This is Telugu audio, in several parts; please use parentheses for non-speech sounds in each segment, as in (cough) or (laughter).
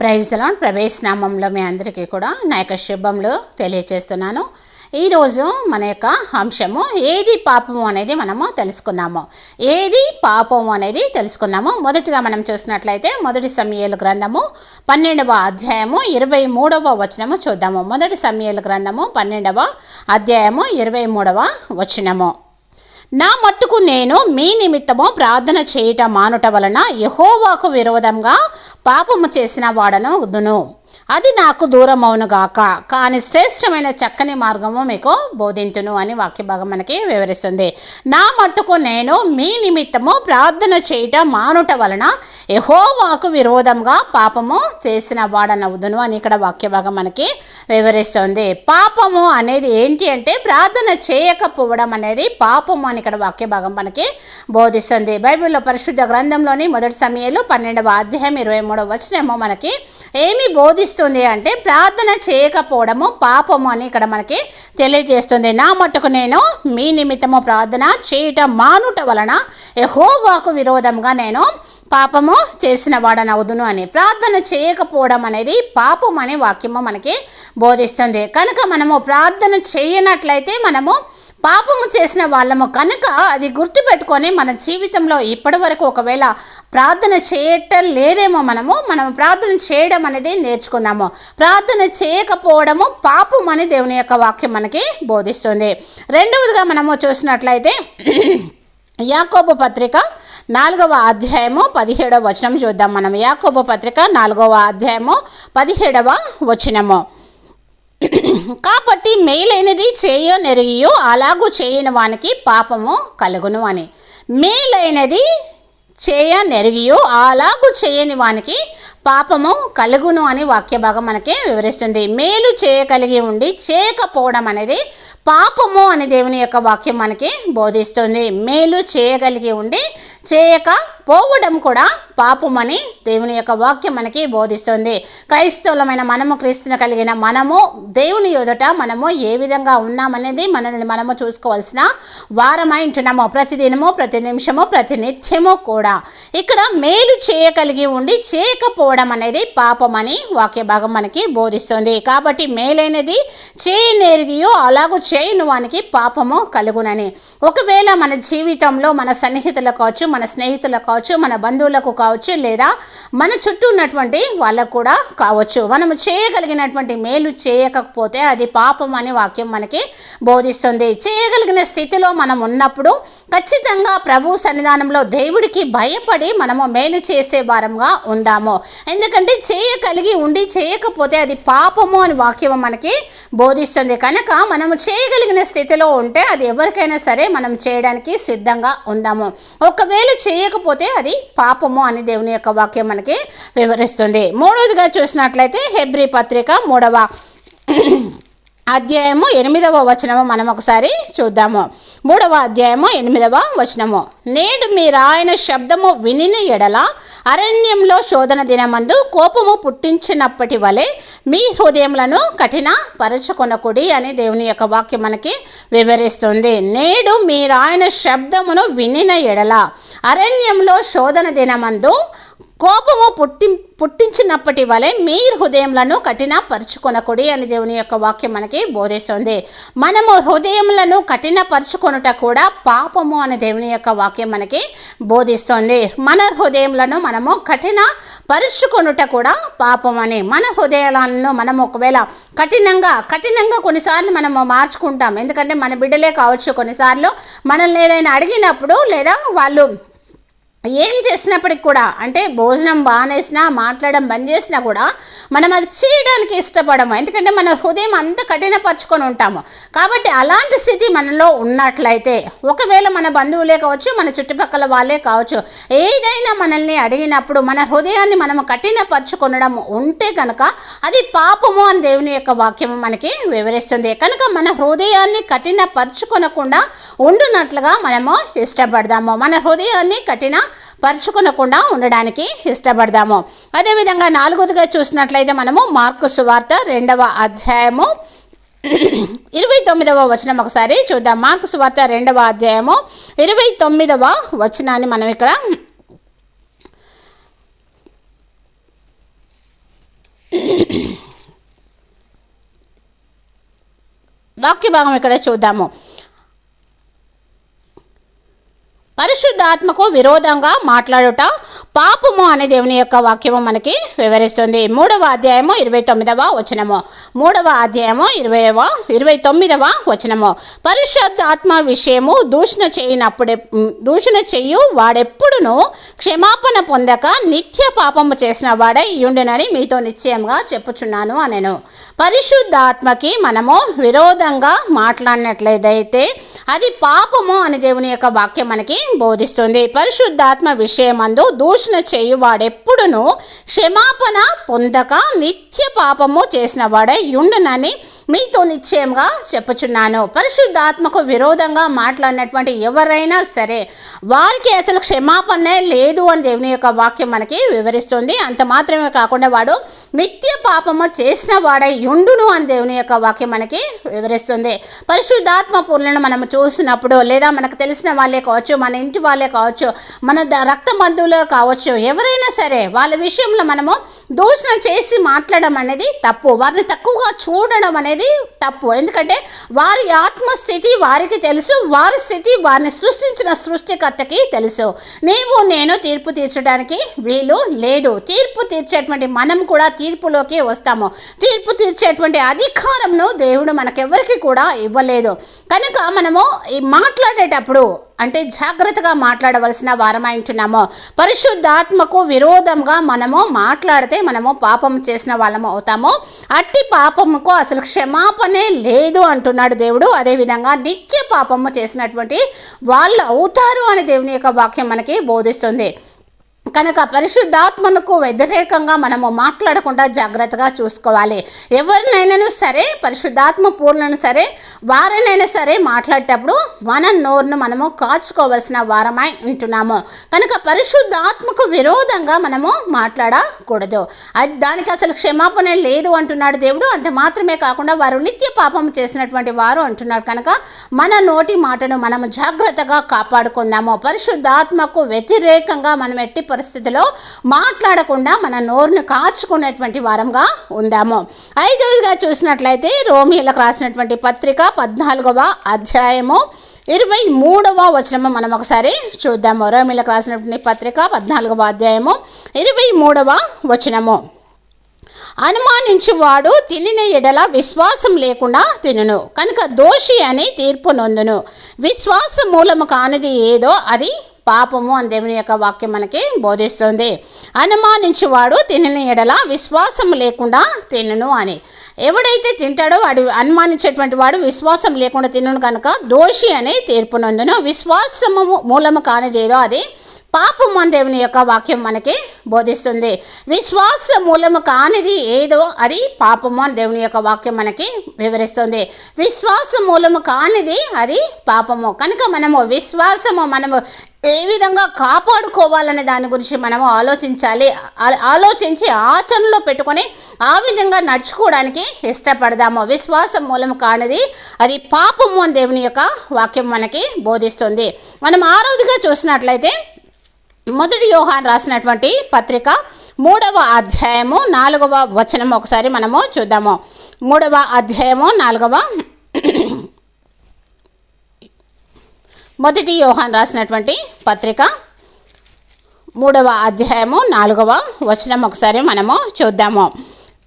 ప్రైజ్లో ప్రవేశనామంలో మీ అందరికీ కూడా నా యొక్క శుభములు తెలియచేస్తున్నాను. ఈరోజు మన యొక్క అంశము ఏది పాపము అనేది మనము తెలుసుకుందాము. ఏది పాపము అనేది తెలుసుకుందాము. మొదటిగా మనం చూసినట్లయితే మొదటి సమయలు గ్రంథము పన్నెండవ అధ్యాయము ఇరవై మూడవ వచనము చూద్దాము. మొదటి సమయలు గ్రంథము పన్నెండవ అధ్యాయము ఇరవై మూడవ వచనము. నా మట్టుకు నేను మీ నిమిత్తము ప్రార్థన చేయుట మానుట వలన యహోవాకు విరోధంగా పాపము చేసిన వాడను దును అది నాకు దూరమవునుగాక కానీ శ్రేష్టమైన చక్కని మార్గము మీకు బోధింతును అని వాక్య భాగం మనకి వివరిస్తుంది. నా మట్టుకు నేను మీ నిమిత్తము ప్రార్థన చేయటం మానుట వలన యహోవాకు విరోధంగా పాపము చేసిన వాడనవుదును అని ఇక్కడ వాక్య భాగం మనకి వివరిస్తుంది. పాపము అనేది ఏంటి అంటే ప్రార్థన చేయకపోవడం అనేది పాపము అని ఇక్కడ వాక్య భాగం మనకి బోధిస్తుంది. బైబిల్లో పరిశుద్ధ గ్రంథంలోని మొదటి సమయంలో పన్నెండవ అధ్యాయం ఇరవై మూడవ వచనము మనకి ఏమి బోధిస్తుంది అంటే ప్రార్థన చేయకపోవడము పాపము అని ఇక్కడ మనకి తెలియజేస్తుంది. నా మట్టుకు నేను మీ నిమిత్తము ప్రార్థన చేయటం మానుట వలన యహోవాకు విరోధంగా నేను పాపము చేసిన వాడనవుదును అని. ప్రార్థన చేయకపోవడం అనేది పాపం అనే వాక్యము మనకి బోధిస్తుంది. కనుక మనము ప్రార్థన చేయనట్లయితే మనము పాపము చేసిన వాళ్ళము కనుక అది గుర్తుపెట్టుకొని మన జీవితంలో ఇప్పటి వరకు ఒకవేళ ప్రార్థన చేయటం లేదేమో మనము మనం ప్రార్థన చేయడం అనేది నేర్చుకుందాము. ప్రార్థన చేయకపోవడము పాపం అని దేవుని యొక్క వాక్యం మనకి బోధిస్తుంది. రెండవదిగా మనము చూసినట్లయితే యాకోబు పత్రిక నాలుగవ అధ్యాయము పదిహేడవ వచనం చూద్దాం మనం. యాకోబు పత్రిక నాలుగవ అధ్యాయము పదిహేడవ వచనము. కాబట్టి మేలైనది చేయో నెరిగియో అలాగూ చేయని వానికి పాపము కలుగును అని. మేలైనది చేయ నెరిగియో అలాగూ చేయని వానికి పాపము కలుగును అని వాక్యభాగం మనకి వివరిస్తుంది. మేలు చేయగలిగి ఉండి చేయకపోవడం అనేది పాపము అని దేవుని యొక్క వాక్యం మనకి బోధిస్తుంది. మేలు చేయగలిగి ఉండి చేయక పోవడం కూడా పాపమని దేవుని యొక్క వాక్యం మనకి బోధిస్తుంది. క్రైస్తవులమైన మనము క్రీస్తుని కలిగిన మనము దేవుని ఎదుట మనము ఏ విధంగా ఉన్నామనేది మనల్ని మనము చూసుకోవాల్సిన వారమై ఉంటున్నాము. ప్రతిదినము ప్రతి నిమిషము ప్రతి నిత్యము కూడా. ఇక్కడ మేలు చేయగలిగి ఉండి చేయకపోవడం అనేది పాపమని వాక్య భాగం మనకి బోధిస్తుంది. కాబట్టి మేలైనది చేయనేరిగియో అలాగూ చేయని వానికి పాపము కలుగునని. ఒకవేళ మన జీవితంలో మన సన్నిహితులకు కావచ్చు మన స్నేహితులకు కావచ్చు మన బంధువులకు కావచ్చు లేదా మన చుట్టూ ఉన్నటువంటి వాళ్ళకు కూడా కావచ్చు. మనము చేయగలిగినటువంటి మేలు చేయకపోతే అది పాపం అనే వాక్యం మనకి బోధిస్తుంది. చేయగలిగిన స్థితిలో మనం ఉన్నప్పుడు ఖచ్చితంగా ప్రభు సన్నిధానంలో దేవుడికి భయపడి మనము మేలు చేసే వారంగా ఉందాము. ఎందుకంటే చేయగలిగి ఉండి చేయకపోతే అది పాపము అని వాక్యం మనకి బోధిస్తుంది. కనుక మనము చేయగలిగిన స్థితిలో ఉంటే అది ఎవరికైనా సరే మనం చేయడానికి సిద్ధంగా ఉందాము. ఒకవేళ చేయకపోతే అది పాపము అని దేవుని యొక్క వాక్యం మనకి వివరిస్తుంది. మూడవదిగా చూసినట్లయితే హెబ్రి పత్రిక మూడవ అధ్యాయము ఎనిమిదవ వచనము మనం ఒకసారి చూద్దాము. మూడవ అధ్యాయము ఎనిమిదవ వచనము. నేడు మీరు ఆయన శబ్దము వినిన ఎడల అరణ్యంలో శోధన దినమందు కోపము పుట్టించినప్పటి వలె మీ హృదయములను కఠిన పరచుకొనకుడి అని దేవుని యొక్క వాక్యం మనకి వివరిస్తుంది. నేడు మీరు ఆయన శబ్దమును వినిన ఎడల అరణ్యంలో శోధన దినమందు కోపము పుట్టి పుట్టించినప్పటి వలె మీ హృదయములను కఠిన పరుచుకొనకుడి అని దేవుని యొక్క వాక్యం మనకి బోధిస్తుంది. మనము హృదయములను కఠినపరుచుకొనుట కూడా పాపము అని దేవుని యొక్క వాక్యం మనకి బోధిస్తుంది. మన హృదయములను మనము కఠిన పరుచుకొనుట కూడా పాపం అని. మన హృదయాలను మనం ఒకవేళ కఠినంగా కఠినంగా కొన్నిసార్లు మనము మార్చుకుంటాం. ఎందుకంటే మన బిడ్డలే కావచ్చు కొన్నిసార్లు మనల్ని ఏదైనా అడిగినప్పుడు లేదా వాళ్ళు ఏం చేసినప్పటికి కూడా అంటే భోజనం బాగానేసినా మాట్లాడడం బంద్ చేసినా కూడా మనం అది చేయడానికి ఇష్టపడము. ఎందుకంటే మన హృదయం అంత కఠినపరుచుకొని ఉంటాము. కాబట్టి అలాంటి స్థితి మనలో ఉన్నట్లయితే ఒకవేళ మన బంధువులే కావచ్చు మన చుట్టుపక్కల వాళ్ళే కావచ్చు ఏదైనా మనల్ని అడిగినప్పుడు మన హృదయాన్ని మనం కఠినపరుచుకొనడం ఉంటే కనుక అది పాపము అని దేవుని యొక్క వాక్యము మనకి వివరిస్తుంది. కనుక మన హృదయాన్ని కఠినపరుచుకొనకుండా ఉండునట్లుగా మనము ఇష్టపడదాము మన హృదయాన్ని కఠిన పరుచుకునకుండా ఉండడానికి ఇష్టపడదాము. అదేవిధంగా నాలుగోదిగా చూసినట్లయితే మనము మార్కు సువార్త రెండవ అధ్యాయము (clears throat) ఇరవై తొమ్మిదవ వచనం ఒకసారి చూద్దాం. మార్కు సువార్త రెండవ అధ్యాయము ఇరవై తొమ్మిదవ వచనాన్ని మనం ఇక్కడ (clears throat) వాక్య భాగం ఇక్కడ చూద్దాము. పరిశుద్ధాత్మకు విరోధంగా మాట్లాడుట పాపము అనే దేవుని యొక్క వాక్యము మనకి వివరిస్తుంది. మూడవ అధ్యాయము ఇరవై తొమ్మిదవ వచనము. మూడవ అధ్యాయము ఇరవైవ ఇరవై తొమ్మిదవ వచనము. పరిశుద్ధాత్మ విషయము దూషణ చేయనప్పుడే దూషణ చెయ్యు వాడెప్పుడును క్షమాపణ పొందక నిత్య పాపము చేసిన వాడే ఉండునని మీతో నిశ్చయంగా చెప్పుచున్నాను అనెను. పరిశుద్ధాత్మకి మనము విరోధంగా మాట్లాడినట్లయితే అది పాపము అనే దేవుని యొక్క వాక్యం మనకి బోధిస్తుంది? పరిశుద్ధాత్మ విషయమందు దూషణ చేయువాడెప్పుడును క్షమాపణ పొందక నిత్య పాపము చేసిన వాడే యుండునని మీతో నిశ్చయంగా చెప్పుచున్నాను. పరిశుద్ధాత్మకు విరోధంగా మాట్లాడినటువంటి ఎవరైనా సరే వారికి అసలు క్షమాపణే లేదు అని దేవుని యొక్క వాక్యం మనకి వివరిస్తుంది. అంత మాత్రమే కాకుండా వాడు నిత్య పాపము చేసిన వాడై యుండును అని దేవుని యొక్క వాక్యం మనకి వివరిస్తుంది. పరిశుద్ధాత్మ పూర్ణను మనం చూసినప్పుడు లేదా మనకు తెలిసిన వాళ్ళే కావచ్చు మన ఇంటి వాళ్ళే కావచ్చు మన రక్త బంధువులే కావచ్చు ఎవరైనా సరే వాళ్ళ విషయంలో మనము దూషణ చేసి మాట్లాడడం అనేది తప్పు. వారిని తక్కువగా చూడడం అనేది తప్పు. ఎందుకంటే వారి ఆత్మస్థితి వారికి తెలుసు వారి స్థితి వారిని సృష్టించిన సృష్టికర్తకి తెలుసు. నీవు నేను తీర్పు తీర్చడానికి వీలు లేదు. తీర్పు తీర్చేటువంటి మనం కూడా తీర్పులోకి వస్తాము. తీర్పు తీర్చేటువంటి అధికారంను దేవుడు మనకెవరికి కూడా ఇవ్వలేదు. కనుక మనము ఈ మాట్లాడేటప్పుడు అంటే జాగ్రత్తగా మాట్లాడవలసిన వారమై పరిశుద్ధాత్మకు విరోధంగా మనము మాట్లాడితే మనము పాపం చేసిన వాళ్ళము అవుతాము. అట్టి పాపముకు అసలు క్షమాపణే లేదు అంటున్నాడు దేవుడు. అదేవిధంగా నిత్య పాపము చేసినటువంటి వాళ్ళు అవుతారు అని దేవుని యొక్క వాక్యం మనకి బోధిస్తుంది. కనుక పరిశుద్ధాత్మనకు వ్యతిరేకంగా మనము మాట్లాడకుండా జాగ్రత్తగా చూసుకోవాలి. ఎవరినైనా సరే పరిశుద్ధాత్మ పూర్ణను సరే వారినైనా సరే మాట్లాడేటప్పుడు మన నోరును మనము కాచుకోవలసిన వారమై ఉంటున్నాము. కనుక పరిశుద్ధాత్మకు విరోధంగా మనము మాట్లాడకూడదు. అది దానికి అసలు క్షమాపణ లేదు అంటున్నాడు దేవుడు. అంత మాత్రమే కాకుండా వారు నిత్య పాపం చేసినటువంటి వారు అంటున్నాడు. కనుక మన నోటి మాటను మనము జాగ్రత్తగా కాపాడుకుందాము. పరిశుద్ధాత్మకు వ్యతిరేకంగా మనం ఎట్టి పరిస్థితిలో మాట్లాడకుండా మన నోరును కాచుకునేటువంటి వారంగా ఉందాము. ఐదవదిగా చూసినట్లయితే రోమిలకు రాసినటువంటి పత్రిక పద్నాలుగవ అధ్యాయము ఇరవై మూడవ వచనము మనం ఒకసారి చూద్దాము. రోమిలకు రాసినటువంటి పత్రిక పద్నాలుగవ అధ్యాయము ఇరవై మూడవ వచనము. అనుమానించువాడు తినిన ఎడల విశ్వాసం లేకుండా తినును. కనుక దోషి అని తీర్పు నొందును. విశ్వాస మూలము కానిది ఏదో అది పాపము అని దేవుని యొక్క వాక్యం మనకి బోధిస్తుంది. అనుమానించువాడు తినని ఎడల విశ్వాసం లేకుండా తినను అని. ఎవడైతే తింటాడో వాడు అనుమానించేటువంటి వాడు విశ్వాసం లేకుండా తినను కనుక దోషి అని తీర్పునందును విశ్వాసము మూలము కానిదేదో అది పాపం మన దేవుని యొక్క వాక్యం మనకి బోధిస్తుంది. విశ్వాస మూలము కానిది ఏదో అది పాపము అని దేవుని యొక్క వాక్యం మనకి వివరిస్తుంది. విశ్వాస మూలము కానిది అది పాపము. కనుక మనము విశ్వాసము మనము ఏ విధంగా కాపాడుకోవాలనే దాని గురించి మనము ఆలోచించాలి. ఆలోచించి ఆచరణలో పెట్టుకొని ఆ విధంగా నడుచుకోవడానికి ఇష్టపడదాము. విశ్వాసం మూలం కానిది అది పాపము అని దేవుని యొక్క వాక్యం మనకి బోధిస్తుంది. మనం ఆరోజుగా చూసినట్లయితే మొదటి యోహాన్ రాసినటువంటి పత్రిక మూడవ అధ్యాయము నాలుగవ వచనం ఒకసారి మనము చూద్దాము. మూడవ అధ్యాయము నాలుగవ మొదటి యోహాన్ రాసినటువంటి పత్రిక మూడవ అధ్యాయము నాలుగవ వచనం. ఒకసారి మనము చూద్దాము.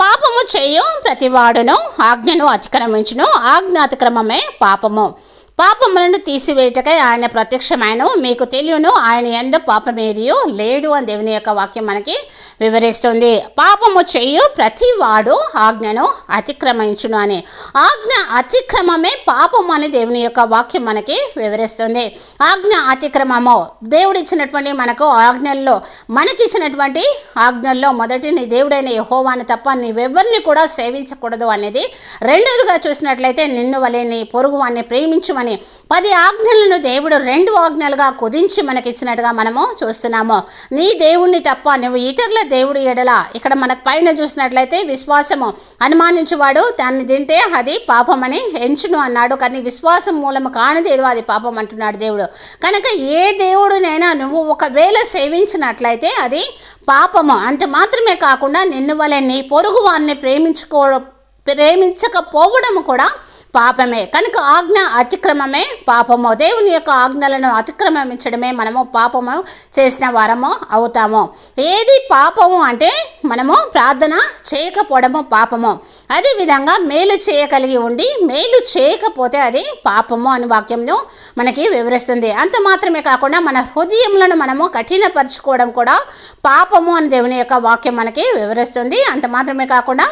పాపము చేయు ప్రతివాడును ఆజ్ఞను అతిక్రమించును. ఆజ్ఞ అతిక్రమమే పాపము. పాపములను తీసివేయటకై ఆయన ప్రత్యక్షమైన మీకు తెలియను ఆయన ఎందు పాపమేదియో లేదు అని దేవుని యొక్క వాక్యం మనకి వివరిస్తుంది. పాపము చేయు ప్రతివాడు ఆజ్ఞను అతిక్రమించును అని. ఆజ్ఞ అతిక్రమమే పాపము అని దేవుని యొక్క వాక్యం మనకి వివరిస్తుంది. ఆజ్ఞ అతిక్రమము. దేవుడిచ్చినటువంటి మనకు ఆజ్ఞల్లో మనకిచ్చినటువంటి ఆజ్ఞల్లో మొదటి నీ దేవుడైన యహోవాని తప్ప నీవెవరిని కూడా సేవించకూడదు అనేది రెండవదిగా చూసినట్లయితే నిన్ను వలేని నీ పొరుగు వాడిని ప్రేమించమని పది ఆజ్ఞలను దేవుడు రెండు ఆజ్ఞలుగా కుదించి మనకిచ్చినట్టుగా మనము చూస్తున్నాము. నీ దేవుణ్ణి తప్ప నువ్వు ఇతరుల దేవుడు ఎడల ఇక్కడ మనకు పైన చూసినట్లయితే విశ్వాసము అనుమానించువాడు దాన్ని తింటే అది పాపమని ఎంచును అన్నాడు. కానీ విశ్వాసం మూలము కానిది ఏదో అది పాపం అంటున్నాడు దేవుడు. కనుక ఏ దేవుడునైనా నువ్వు ఒకవేళ సేవించినట్లయితే అది పాపము. అంత మాత్రమే కాకుండా నిన్ను వలె నీ పొరుగు వారిని ప్రేమించుకో ప్రేమించకపోవడం కూడా పాపమే. కనుక ఆజ్ఞ అతిక్రమమే పాపము. దేవుని యొక్క ఆజ్ఞలను అతిక్రమించడమే మనము పాపము చేసిన వారము అవుతాము. ఏది పాపము అంటే మనము ప్రార్థన చేయకపోవడము పాపము. అదేవిధంగా మేలు చేయగలిగి ఉండి మేలు చేయకపోతే అది పాపము అని వాక్యంలో మనకి వివరిస్తుంది. అంత మాత్రమే కాకుండా మన హృదయములను మనము కఠినపరచుకోవడం కూడా పాపము అని దేవుని యొక్క వాక్యం మనకి వివరిస్తుంది. అంత మాత్రమే కాకుండా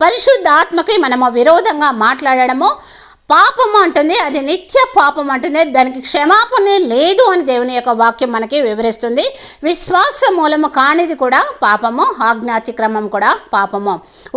పరిశుద్ధాత్మకి మనము విరోధంగా మాట్లాడడము పాపం అంటుంది అది నిత్య పాపం అంటుంది. దానికి క్షమాపణ లేదు అని దేవుని యొక్క వాక్యం మనకి వివరిస్తుంది. విశ్వాస మూలము కానిది కూడా పాపము ఆజ్ఞాతిక్రమం కూడా పాపము.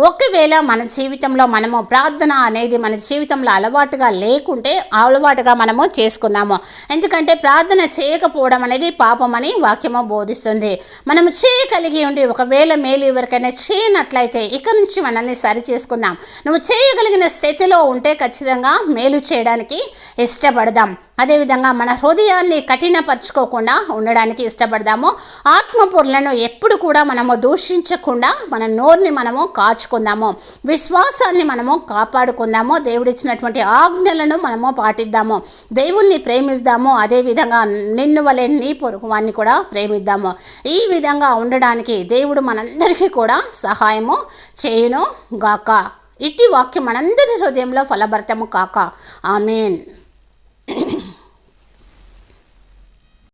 ఒకవేళ మన జీవితంలో మనము ప్రార్థన అనేది మన జీవితంలో అలవాటుగా లేకుంటే అలవాటుగా మనము చేసుకుందాము ఎందుకంటే ప్రార్థన చేయకపోవడం అనేది పాపం అని వాక్యము బోధిస్తుంది. మనము చేయగలిగి ఉండి ఒకవేళ మేలు ఎవరికైనా చేయనట్లయితే ఇక నుంచి మనల్ని సరి చేసుకుందాం నువ్వు చేయగలిగిన స్థితిలో ఉంటే ఖచ్చితంగా మేలు చేయడానికి ఇష్టపడదాం. అదేవిధంగా మన హృదయాన్ని కఠినపరచుకోకుండా ఉండడానికి ఇష్టపడదాము. ఆత్మపూర్లను ఎప్పుడు కూడా మనము దూషించకుండా మన నోరుని మనము కాచుకుందాము. విశ్వాసాన్ని మనము కాపాడుకుందాము. దేవుడిచ్చినటువంటి ఆజ్ఞలను మనము పాటిద్దాము. దేవుణ్ణి ప్రేమిద్దాము. అదేవిధంగా నిన్ను వలె నీ పొరుగువాన్ని కూడా ప్రేమిద్దాము. ఈ విధంగా ఉండడానికి దేవుడు మనందరికీ కూడా సహాయము చేయును గాక ఇట్టి వాక్యం మనందరి హృదయంలో ఫలభరితము కాక. ఆమెన్.